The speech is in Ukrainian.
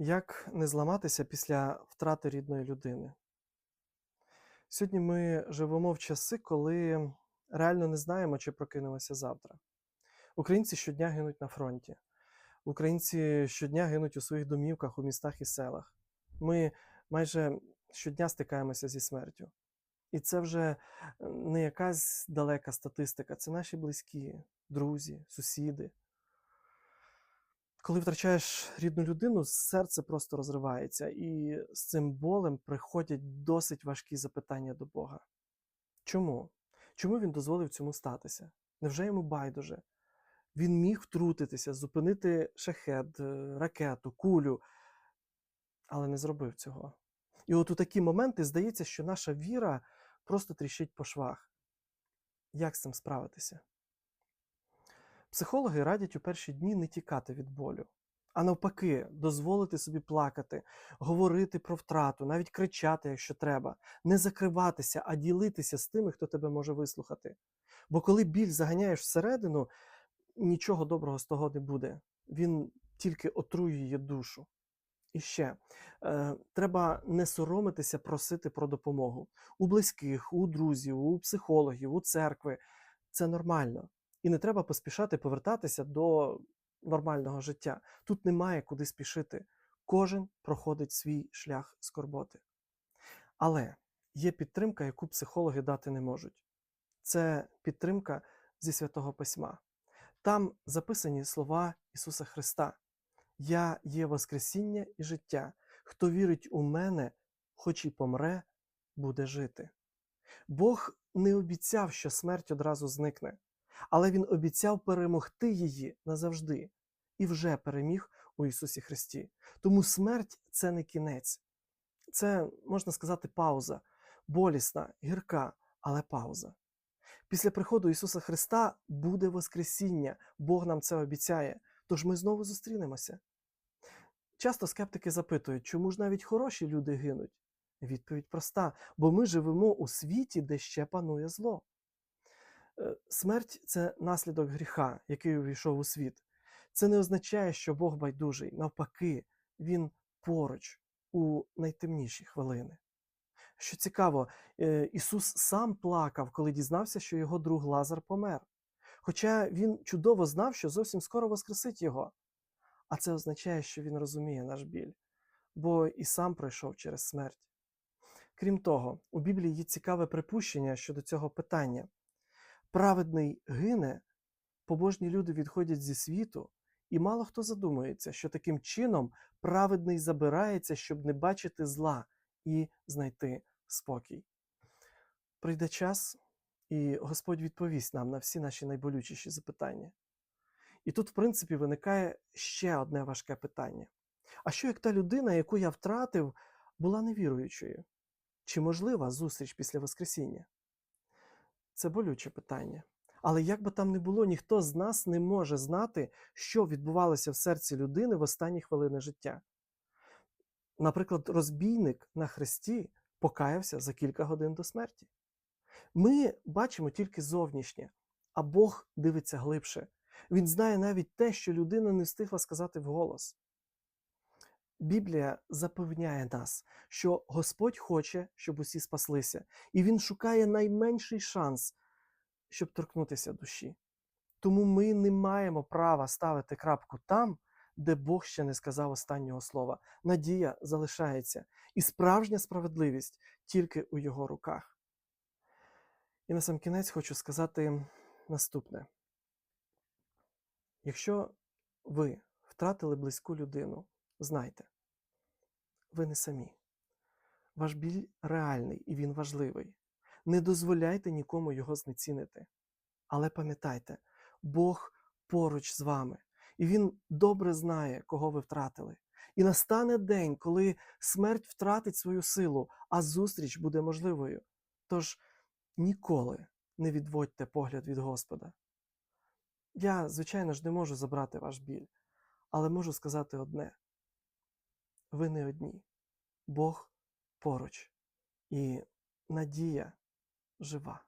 Як не зламатися після втрати рідної людини? Сьогодні ми живемо в часи, коли реально не знаємо, чи прокинемося завтра. Українці щодня гинуть на фронті. Українці щодня гинуть у своїх домівках, у містах і селах. Ми майже щодня стикаємося зі смертю. І це вже не якась далека статистика, це наші близькі, друзі, сусіди. Коли втрачаєш рідну людину, серце просто розривається, і з цим болем приходять досить важкі запитання до Бога. Чому? Чому він дозволив цьому статися? Невже йому байдуже? Він міг втрутитися, зупинити шахет, е, ракету, кулю, але не зробив цього. І от у такі моменти здається, що наша віра просто тріщить по швах. Як з цим справитися? Психологи радять у перші дні не тікати від болю, а навпаки, дозволити собі плакати, говорити про втрату, навіть кричати, якщо треба, не закриватися, а ділитися з тими, хто тебе може вислухати. Бо коли біль заганяєш всередину, нічого доброго з того не буде. Він тільки отруює душу. І ще е, треба не соромитися просити про допомогу у близьких, у друзів, у психологів, у церкви. Це нормально. І не треба поспішати повертатися до нормального життя. Тут немає куди спішити. Кожен проходить свій шлях скорботи. Але є підтримка, яку психологи дати не можуть. Це підтримка зі святого письма. Там записані слова Ісуса Христа. Я є Воскресіння і життя. Хто вірить у мене, хоч і помре, буде жити. Бог не обіцяв, що смерть одразу зникне, але Він обіцяв перемогти її назавжди і вже переміг у Ісусі Христі. Тому смерть це не кінець, це, можна сказати, пауза, болісна, гірка, але пауза. Після приходу Ісуса Христа буде Воскресіння, Бог нам це обіцяє, тож ми знову зустрінемося. Часто скептики запитують, чому ж навіть хороші люди гинуть? Відповідь проста: бо ми живемо у світі, де ще панує зло. Е, Смерть це наслідок гріха, який увійшов у світ. Це не означає, що Бог байдужий. Навпаки, Він поруч у найтемніші хвилини. Що цікаво, е, Ісус сам плакав, коли дізнався, що його друг Лазар помер. Хоча він чудово знав, що зовсім скоро воскресить його. А це означає, що він розуміє наш біль, бо і сам пройшов через смерть. Крім того, у Біблії є цікаве припущення щодо цього питання. Праведний гине, побожні люди відходять зі світу, і мало хто задумується, що таким чином праведний забирається, щоб не бачити зла і знайти спокій. Прийде час, і Господь відповість нам на всі наші найболючіші запитання. І тут, в принципі, виникає ще одне важке питання: а що як та людина, яку я втратив, була невіруючою? Чи можлива зустріч після Воскресіння? Це болюче питання. Але як би там не було, ніхто з нас не може знати, що відбувалося в серці людини в останні хвилини життя. Наприклад, розбійник на хресті покаявся за кілька годин до смерті. Ми бачимо тільки зовнішнє, а Бог дивиться глибше. Він знає навіть те, що людина не встигла сказати вголос. Біблія запевняє нас, що Господь хоче, щоб усі спаслися, і Він шукає найменший шанс, щоб торкнутися душі. Тому ми не маємо права ставити крапку там, де Бог ще не сказав останнього слова. Надія залишається, і справжня справедливість тільки у його руках. І на сам кінець хочу сказати наступне: якщо ви втратили близьку людину, знайте, ви не самі. Ваш біль реальний і він важливий. Не дозволяйте нікому його знецінити. Але пам'ятайте, Бог поруч з вами, і Він добре знає, кого ви втратили. І настане день, коли смерть втратить свою силу, а зустріч буде можливою. Тож ніколи не відводьте погляд від Господа. Я, звичайно ж, не можу забрати ваш біль, але можу сказати одне: ви не одні. Бог поруч, і надія жива.